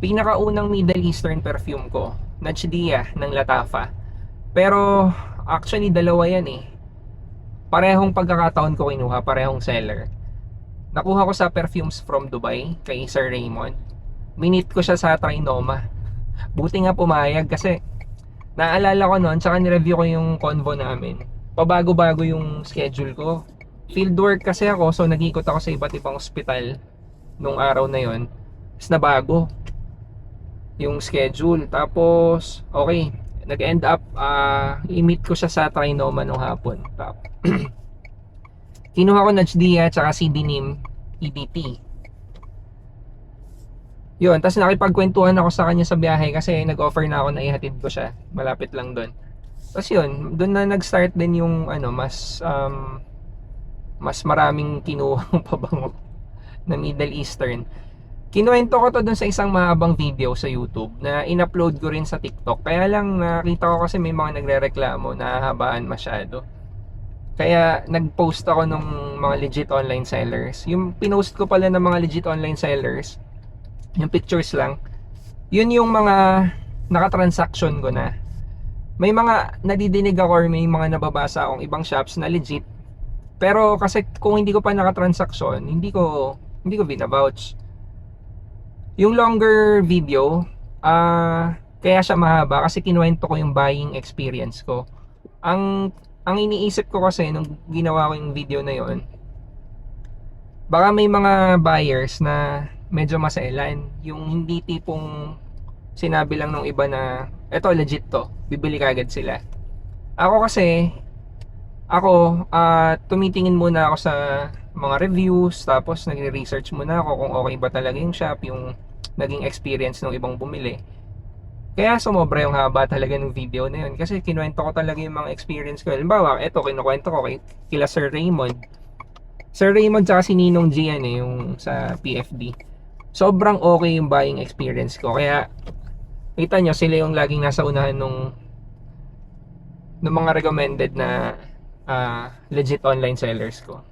pinakaunang Middle Eastern perfume ko, Najdia ng Latafa. Pero actually dalawa yan eh. Parehong pagkakataon ko kinuha, parehong seller. Nakuha ko sa Perfumes from Dubai kay Sir Raymond. Minit ko siya sa Trinoma. Buti nga pumayag kasi naalala ko noon, tsaka nireview ko yung convo namin. Pabago-bago yung schedule ko. Fieldwork kasi ako, so nag-ikot ako sa iba't ibang ospital nung araw na yon. Tapos nabago yung schedule. Tapos, okay, nag-end up, ah, i-meet ko siya sa Trinoma nung hapon. Kinuha ko Najdia tsaka si Dinim EDT. Yun, tapos nakipagkwentuhan ako sa kanya sa biyahe kasi nag-offer na ako na ihatid ko siya. Malapit lang doon. Tapos yun, doon na nag-start din yung ano, mas um, mas maraming kinuhang pabango na Middle Eastern. Kinuwento ko to dun sa isang mahabang video sa YouTube na in-upload ko rin sa TikTok. Kaya lang nakita ko kasi may mga nagre-reklamo na habaan masyado. Kaya nag-post ako ng mga legit online sellers. Yung pinost ko pala ng mga legit online sellers, yung pictures lang, yun yung mga nakatransaction ko na. May mga nadidinig ako or may mga nababasa akong ibang shops na legit. Pero kasi kung hindi ko pa nakatransaction, hindi ko hindi ko binavouch. Yung longer video, ah kaya siya mahaba kasi kinuwento ko yung buying experience ko. Ang ang iniisip ko kasi nung ginawa ko yung video na yon, baka may mga buyers na medyo masailan. Yung hindi tipong sinabi lang ng iba na eto legit to, bibili kagad sila. Ako kasi ako ah tumitingin muna ako sa mga reviews tapos nagre-research muna ako kung okay ba talaga yung shop, yung naging experience ng ibang bumili. Kaya sumobra yung haba talaga ng video na yun kasi kinuwento ko talaga yung mga experience ko. Halimbawa, eto kinukwento ko kay kila Sir Raymond. Sir Raymond tsaka si Ninong G eh, yung sa PFD. Sobrang okay yung buying experience ko. Kaya kita nyo, sila yung laging nasa unahan nung nung mga recommended na ah, legit online sellers ko.